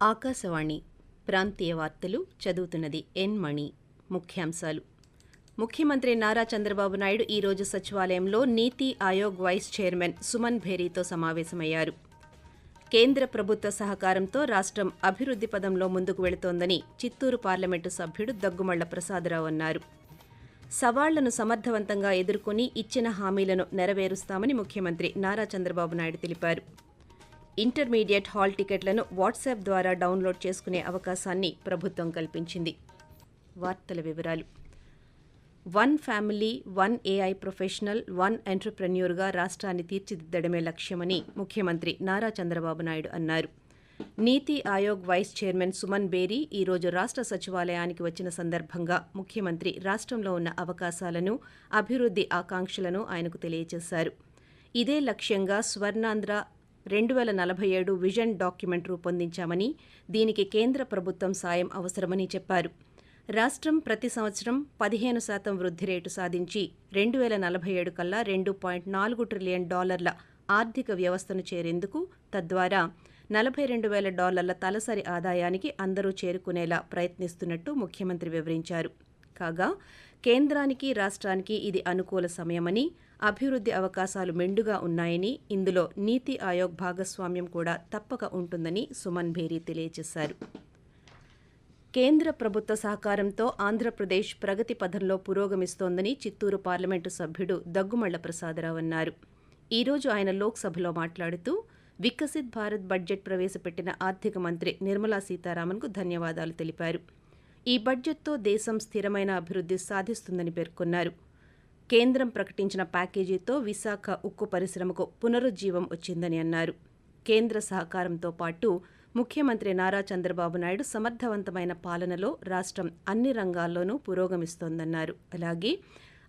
ఆకాశవాణి ప్రాంతీయ వార్తలు చదువుతున్నది ఎన్ మణి. ముఖ్యాంశాలు. ముఖ్యమంత్రి నారా చంద్రబాబు నాయుడు ఈరోజు సచివాలయంలో నీతి ఆయోగ్ వైస్ చైర్మన్ సుమన్ భేరీతో సమావేశమయ్యారు. కేంద్ర ప్రభుత్వ సహకారంతో రాష్ట్రం అభివృద్ధి పదంలో ముందుకు వెళుతోందని చిత్తూరు పార్లమెంటు సభ్యుడు దగ్గుమళ్ళ ప్రసాదరావు అన్నారు. సవాళ్ళను సమర్థవంతంగా ఎదుర్కొని ఇచ్చిన హామీలను నెరవేరుస్తామని ముఖ్యమంత్రి నారా చంద్రబాబు నాయుడు తెలిపారు. ఇంటర్మీడియట్ హాల్ టికెట్లను వాట్సాప్ ద్వారా డౌన్లోడ్ చేసుకునే అవకాశాన్ని ప్రభుత్వం కల్పించింది. వార్తల వివరాలు. One family one AI professional one ఎంటర్ప్రెన్యూర్గా రాష్ట్రాన్ని తీర్చిదిద్దడమే లక్ష్యమని ముఖ్యమంత్రి నారా చంద్రబాబు నాయుడు అన్నారు. నీతి ఆయోగ్ వైస్ చైర్మన్ సుమన్ బేరీ ఈరోజు రాష్ట్ర సచివాలయానికి వచ్చిన సందర్భంగా ముఖ్యమంత్రి రాష్ట్రంలో ఉన్న అవకాశాలను అభివృద్ధి ఆకాంక్షలను ఆయనకు తెలియజేశారు. ఇదే లక్ష్యంగా స్వర్ణాంధ్ర రెండు వేల నలభై ఏడు విజన్ డాక్యుమెంట్ రూపొందించామని దీనికి కేంద్ర ప్రభుత్వం సాయం అవసరమని చెప్పారు. రాష్ట్రం ప్రతి సంవత్సరం పదిహేను శాతం వృద్ధి రేటు సాధించి రెండు వేల నలభై ఏడు కల్లా రెండు పాయింట్ నాలుగు ట్రిలియన్ డాలర్ల ఆర్థిక వ్యవస్థను చేరేందుకు తద్వారా నలభై రెండు వేల డాలర్ల తలసరి ఆదాయానికి అందరూ చేరుకునేలా ప్రయత్నిస్తున్నట్టు ముఖ్యమంత్రి వివరించారు. కాగా కేంద్రానికి రాష్ట్రానికి ఇది అనుకూల సమయమని అభివృద్ధి అవకాశాలు మెండుగా ఉన్నాయని ఇందులో నీతి ఆయోగ్ భాగస్వామ్యం కూడా తప్పక ఉంటుందని సుమన్ భేరీ తెలియజేశారు. కేంద్ర ప్రభుత్వ సహకారంతో ఆంధ్రప్రదేశ్ ప్రగతి పథంలో పురోగమిస్తోందని చిత్తూరు పార్లమెంటు సభ్యుడు దగ్గుమళ్ళ ప్రసాదరావు అన్నారు. ఈ రోజు ఆయన లోక్సభలో మాట్లాడుతూ వికసిత్ భారత్ బడ్జెట్ ప్రవేశపెట్టిన ఆర్థిక మంత్రి నిర్మలా సీతారామన్కు ధన్యవాదాలు తెలిపారు. ఈ బడ్జెట్తో దేశం స్థిరమైన అభివృద్ధి సాధిస్తుందని పేర్కొన్నారు. కేంద్రం ప్రకటించిన ప్యాకేజీతో విశాఖ ఉక్కు పరిశ్రమకు పునరుజ్జీవం వచ్చిందని అన్నారు. కేంద్ర సహకారంతో పాటు ముఖ్యమంత్రి నారా చంద్రబాబు నాయుడు సమర్థవంతమైన పాలనలో రాష్ట్రం అన్ని రంగాల్లోనూ పురోగమిస్తోందన్నారు. అలాగే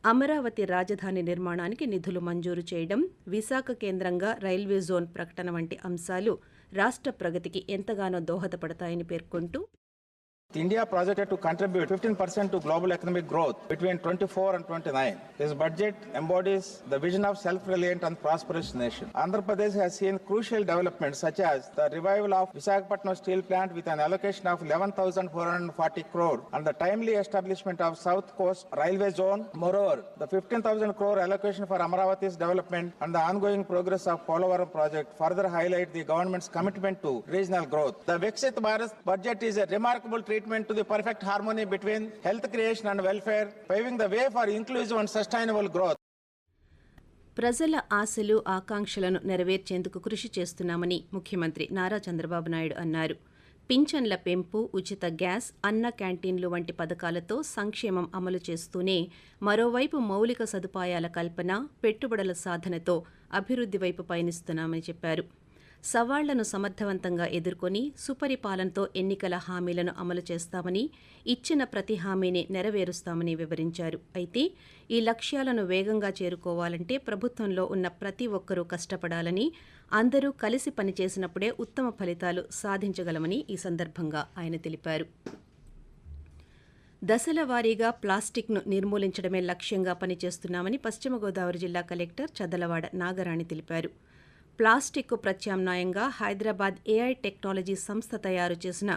అమరావతి రాజధాని నిర్మాణానికి నిధులు మంజూరు చేయడం విశాఖ కేంద్రంగా రైల్వే జోన్ ప్రకటన వంటి అంశాలు రాష్ట్ర ప్రగతికి ఎంతగానో దోహదపడతాయని పేర్కొంటూ India projected to contribute 15% to global economic growth between 24 and 29. This budget embodies the vision of self-reliant and prosperous nation. Andhra Pradesh has seen crucial developments such as the revival of Visakhapatnam steel plant with an allocation of 11,440 crore and the timely establishment of South Coast Railway Zone. Moreover, the 15,000 crore allocation for Amaravati's development and the ongoing progress of Polavaram project further highlight the government's commitment to regional growth. The Viksit Bharat budget is a remarkable treatment to the perfect harmony between health creation and welfare, paving the way for inclusive and sustainable growth. ప్రజల ఆశలు ఆకాంక్షలను నెరవేర్చేందుకు కృషి చేస్తున్నామని ముఖ్యమంత్రి నారా చంద్రబాబు నాయుడు అన్నారు పింఛన్ల పెంపు ఉచిత గ్యాస్ అన్న క్యాంటీన్లు వంటి పథకాలతో సంక్షేమం అమలు చేస్తూనే మరోవైపు మౌలిక సదుపాయాల కల్పన పెట్టుబడుల సాధనతో అభివృద్ధి వైపు పయనిస్తున్నామని చెప్పారు సవాళ్ళను సమర్థవంతంగా ఎదుర్కొని సుపరిపాలనతో ఎన్నికల హామీలను అమలు చేస్తామని ఇచ్చిన ప్రతి హామీని నెరవేరుస్తామని వివరించారు. అయితే ఈ లక్ష్యాలను వేగంగా చేరుకోవాలంటే ప్రభుత్వంలో ఉన్న ప్రతి ఒక్కరూ కష్టపడాలని అందరూ కలిసి పనిచేసినప్పుడే ఉత్తమ ఫలితాలు సాధించగలమని ఈ సందర్భంగా ఆయన తెలిపారు. దశల వారీగా ప్లాస్టిక్ను నిర్మూలించడమే లక్ష్యంగా పనిచేస్తున్నామని పశ్చిమ గోదావరి జిల్లా కలెక్టర్ చదలవాడ నాగరాణి తెలిపారు. ప్లాస్టిక్కు ప్రత్యామ్నాయంగా హైదరాబాద్ ఏఐ టెక్నాలజీ సంస్థ తయారు చేసిన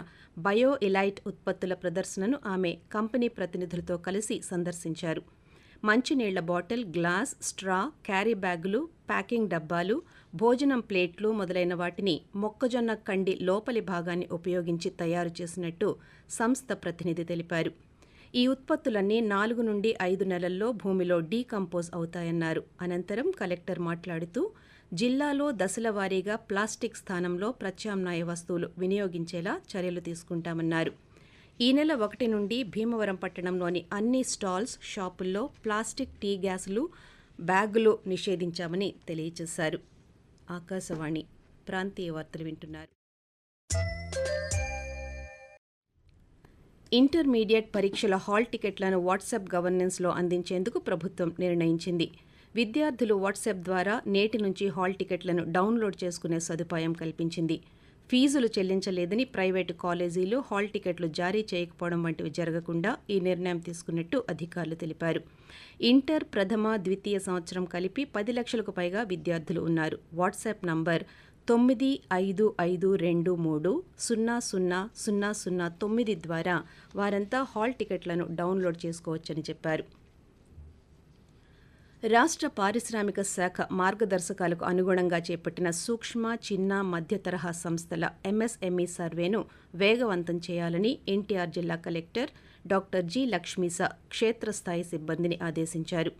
బయో ఇలైట్ ఉత్పత్తుల ప్రదర్శనను ఆమె కంపెనీ ప్రతినిధులతో కలిసి సందర్శించారు. మంచినీళ్ళ బాటిల్ గ్లాస్ స్ట్రా క్యారీ బ్యాగులు ప్యాకింగ్ డబ్బాలు భోజనం ప్లేట్లు మొదలైన వాటిని మొక్కజొన్న కండి లోపలి భాగాన్ని ఉపయోగించి తయారు చేసినట్టు సంస్థ ప్రతినిధి తెలిపారు. ఈ ఉత్పత్తులన్నీ నాలుగు నుండి ఐదు నెలల్లో భూమిలో డీకంపోజ్ అవుతాయన్నారు. అనంతరం కలెక్టర్ మాట్లాడుతూ జిల్లాలో దశల వారీగా ప్లాస్టిక్ స్థానంలో ప్రత్యామ్నాయ వస్తువులు వినియోగించేలా చర్యలు తీసుకుంటామన్నారు. ఈ నెల ఒకటి నుండి భీమవరం పట్టణంలోని అన్ని స్టాల్స్ షాపుల్లో ప్లాస్టిక్ టీ గ్యాసులు బ్యాగులు నిషేధించామని తెలియజేశారు ఆకాశవాణి ప్రాంతీయ వార్తలు వింటున్నారు. ఇంటర్మీడియట్ పరీక్షల హాల్ టికెట్లను వాట్సాప్ గవర్నెన్స్లో అందించేందుకు ప్రభుత్వం నిర్ణయించింది. విద్యార్థులు వాట్సాప్ ద్వారా నేటి నుంచి హాల్ టికెట్లను డౌన్లోడ్ చేసుకునే సదుపాయం కల్పించింది. ఫీజులు చెల్లించలేదని ప్రైవేటు కాలేజీలు హాల్ టికెట్లు జారీ చేయకపోవడం వంటివి జరగకుండా ఈ నిర్ణయం తీసుకున్నట్టు అధికారులు తెలిపారు. ఇంటర్ ప్రథమ ద్వితీయ సంవత్సరం కలిపి పది లక్షలకు పైగా విద్యార్థులు ఉన్నారు. వాట్సాప్ నంబర్ తొమ్మిది ఐదు ఐదు రెండు మూడు సున్నా సున్నా సున్నా సున్నా తొమ్మిది ద్వారా వారంతా హాల్ టికెట్లను డౌన్లోడ్ చేసుకోవచ్చని చెప్పారు. రాష్ట్ర పారిశ్రామిక శాఖ మార్గదర్శకాలకు అనుగుణంగా చేపట్టిన సూక్ష్మ చిన్న మధ్య తరహా సంస్థల ఎంఎస్ఎంఈ సర్వేను వేగవంతం చేయాలని ఎన్టీఆర్ జిల్లా కలెక్టర్ డాక్టర్ జి లక్ష్మీస క్షేత్రస్థాయి సిబ్బందిని ఆదేశించారు.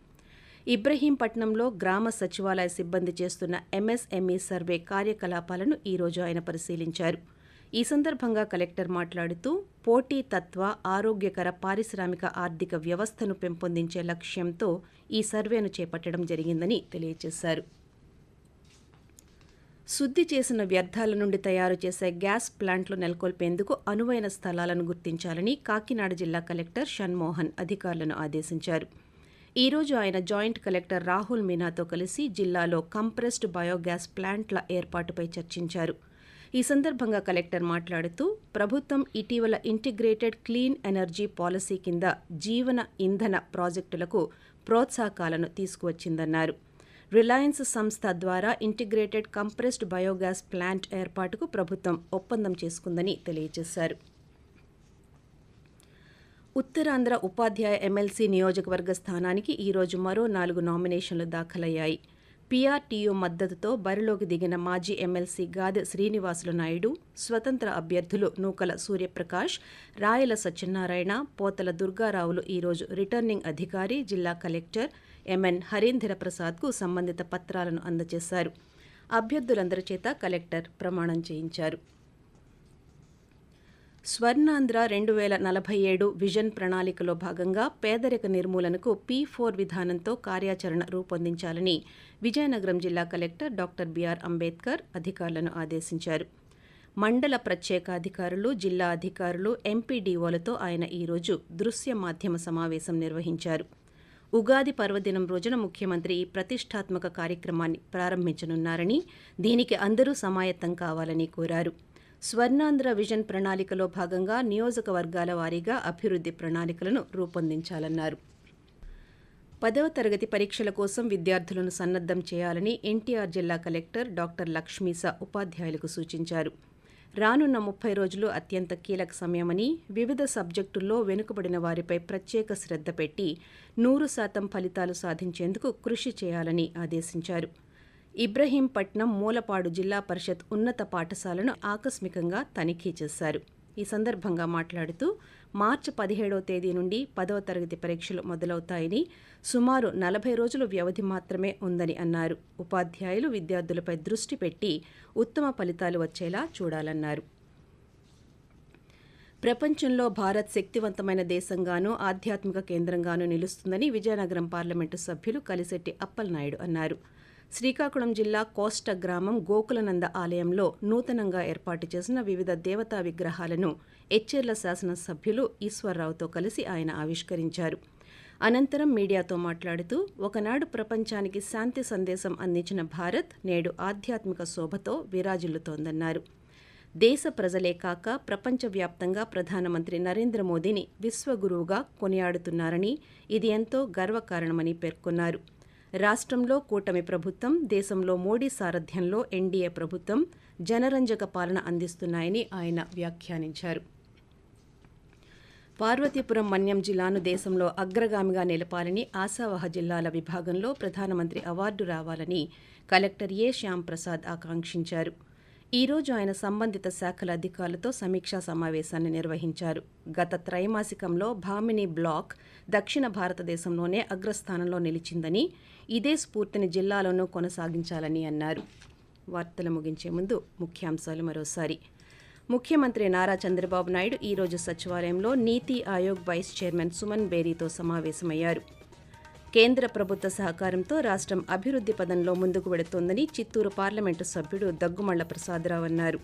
ఇబ్రహీంపట్నంలో గ్రామ సచివాలయ సిబ్బంది చేస్తున్న ఎంఎస్ఎంఈ సర్వే కార్యకలాపాలను ఈరోజు ఆయన పరిశీలించారు. ఈ సందర్భంగా కలెక్టర్ మాట్లాడుతూ పోటీ తత్వ ఆరోగ్యకర పారిశ్రామిక ఆర్థిక వ్యవస్థను పెంపొందించే లక్ష్యంతో ఈ సర్వేను చేపట్టడం జరిగిందని తెలియజేశారు. శుద్ధి చేసిన వ్యర్థాల నుండి తయారు చేసే గ్యాస్ ప్లాంట్లు నెలకొల్పేందుకు అనువైన స్థలాలను గుర్తించాలని కాకినాడ జిల్లా కలెక్టర్ షణ్మోహన్ అధికారులను ఆదేశించారు. ఈరోజు ఆయన జాయింట్ కలెక్టర్ రాహుల్ మీనాతో కలిసి జిల్లాలో కంప్రెస్డ్ బయోగ్యాస్ ప్లాంట్ల ఏర్పాటుపై చర్చించారు. ఈ సందర్భంగా కలెక్టర్ మాట్లాడుతూ ప్రభుత్వం ఇటీవల ఇంటిగ్రేటెడ్ క్లీన్ ఎనర్జీ పాలసీ కింద జీవన ఇంధన ప్రాజెక్టులకు ప్రోత్సాహకాలను తీసుకువచ్చిందన్నారు. రిలయన్స్ సంస్థ ద్వారా ఇంటిగ్రేటెడ్ కంప్రెస్డ్ బయోగ్యాస్ ప్లాంట్ ఏర్పాటుకు ప్రభుత్వం ఒప్పందం చేసుకుందని తెలియజేశారు. ఉత్తరాంధ్ర ఉపాధ్యాయ ఎమ్మెల్సీ నియోజకవర్గ స్థానానికి ఈరోజు మరో నాలుగు నామినేషన్లు దాఖలయ్యాయి. పీఆర్టీయూ మద్దతుతో బరిలోకి దిగిన మాజీ ఎమ్మెల్సీ గాదె శ్రీనివాసులు నాయుడు స్వతంత్ర అభ్యర్థులు నూకల సూర్యప్రకాష్ రాయల సత్యనారాయణ పోతల దుర్గారావులు ఈరోజు రిటర్నింగ్ అధికారి జిల్లా కలెక్టర్ ఎంఎన్ హరీంద్ర ప్రసాద్కు సంబంధిత పత్రాలను అందజేశారు. అభ్యర్థులందరి చేత కలెక్టర్ ప్రమాణం చేయించారు. స్వర్ణాంధ్ర రెండు వేల నలభై ఏడు విజన్ ప్రణాళికలో భాగంగా పేదరిక నిర్మూలనకు పీ ఫోర్ విధానంతో కార్యాచరణ రూపొందించాలని విజయనగరం జిల్లా కలెక్టర్ డాక్టర్ బిఆర్ అంబేద్కర్ అధికారులను ఆదేశించారు. మండల ప్రత్యేకాధికారులు జిల్లా అధికారులు ఎంపీడీఓలతో ఆయన ఈరోజు దృశ్య మాధ్యమ సమావేశం నిర్వహించారు. ఉగాది పర్వదినం రోజున ముఖ్యమంత్రి ఈ ప్రతిష్టాత్మక కార్యక్రమాన్ని ప్రారంభించనున్నారని దీనికి అందరూ సమాయత్తం కావాలని కోరారు. స్వర్ణాంధ్ర విజన్ ప్రణాళికలో భాగంగా నియోజకవర్గాల వారీగా అభివృద్ధి ప్రణాళికలను రూపొందించాలన్నారు. పదవ తరగతి పరీక్షల కోసం విద్యార్థులను సన్నద్దం చేయాలని ఎన్టీఆర్ జిల్లా కలెక్టర్ డాక్టర్ లక్ష్మీస ఉపాధ్యాయులకు సూచించారు. రానున్న ముప్పై రోజులు అత్యంత కీలక సమయమని వివిధ సబ్జెక్టుల్లో వెనుకబడిన వారిపై ప్రత్యేక శ్రద్ధ పెట్టి నూరు శాతం ఫలితాలు సాధించేందుకు కృషి చేయాలని ఆదేశించారు. ఇబ్రహీంపట్నం మూలపాడు జిల్లా పరిషత్ ఉన్నత పాఠశాలను ఆకస్మికంగా తనిఖీ చేశారు. ఈ సందర్భంగా మాట్లాడుతూ మార్చి పదిహేడవ తేదీ నుండి పదవ తరగతి పరీక్షలు మొదలవుతాయని సుమారు నలభై రోజుల వ్యవధి మాత్రమే ఉందని అన్నారు. ఉపాధ్యాయులు విద్యార్థులపై దృష్టి పెట్టి ఉత్తమ ఫలితాలు వచ్చేలా చూడాలన్నారు. ప్రపంచంలో భారత్ శక్తివంతమైన దేశంగానూ ఆధ్యాత్మిక కేంద్రంగానూ నిలుస్తుందని విజయనగరం పార్లమెంటు సభ్యులు కలిశెట్టి అప్పలనాయుడు అన్నారు. శ్రీకాకుళం జిల్లా కోస్ట గ్రామం గోకులనంద ఆలయంలో నూతనంగా ఏర్పాటు చేసిన వివిధ దేవతా విగ్రహాలను ఎచ్చెర్ల శాసనసభ్యులు ఈశ్వర్రావుతో కలిసి ఆయన ఆవిష్కరించారు. అనంతరం మీడియాతో మాట్లాడుతూ ఒకనాడు ప్రపంచానికి శాంతి సందేశం అందించిన భారత్ నేడు ఆధ్యాత్మిక శోభతో విరాజిల్లుతోందన్నారు. దేశ ప్రజలే కాక ప్రపంచవ్యాప్తంగా ప్రధానమంత్రి నరేంద్ర మోదీని విశ్వగురువుగా కొనియాడుతున్నారని ఇది ఎంతో గర్వకారణమని పేర్కొన్నారు. రాష్ట్రంలో కూటమి ప్రభుత్వం దేశంలో మోడీ సారథ్యంలో ఎన్డీఏ ప్రభుత్వం జనరంజక పాలన అందిస్తున్నాయని ఆయన వ్యాఖ్యానించారు. పార్వతీపురం మన్యం జిల్లాను దేశంలో అగ్రగామిగా నిలపాలని ఆశావహ జిల్లాల విభాగంలో ప్రధానమంత్రి అవార్డు రావాలని కలెక్టర్ ఏ శ్యామ్ ప్రసాద్ ఆకాంక్షించారు. ఈ రోజు ఆయన సంబంధిత శాఖల అధికారులతో సమీక్షా సమావేశాన్ని నిర్వహించారు. గత త్రైమాసికంలో భామిని బ్లాక్ దక్షిణ భారతదేశంలోనే అగ్రస్థానంలో నిలిచిందని ఇదే స్ఫూర్తిని జిల్లాలోనూ కొనసాగించాలని అన్నారు. వార్తలు ముగించే ముందు ముఖ్యాంశాలు మరోసారి. ముఖ్యమంత్రి నారా చంద్రబాబు నాయుడు ఈ రోజు సచివాలయంలో నీతి ఆయోగ్ వైస్ చైర్మన్ సుమన్ బేరీతో సమావేశమయ్యారు. కేంద్ర ప్రభుత్వ సహకారంతో రాష్ట్రం అభివృద్ధి పదంలో ముందుకు వెడుతోందని చిత్తూరు పార్లమెంటు సభ్యుడు దగ్గుమళ్ళ ప్రసాదరావు అన్నారు.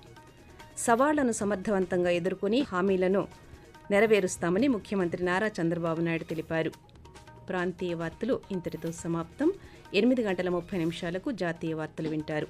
సవాళ్ళను సమర్థవంతంగా ఎదుర్కొని హామీలను నెరవేరుస్తామని ముఖ్యమంత్రి నారా చంద్రబాబు నాయుడు తెలిపారు. ప్రాంతీయ వార్తలు ఇంతటితో సమాప్తం. ఎనిమిది గంటల ముప్పై నిమిషాలకు జాతీయ వార్తలు వింటారు.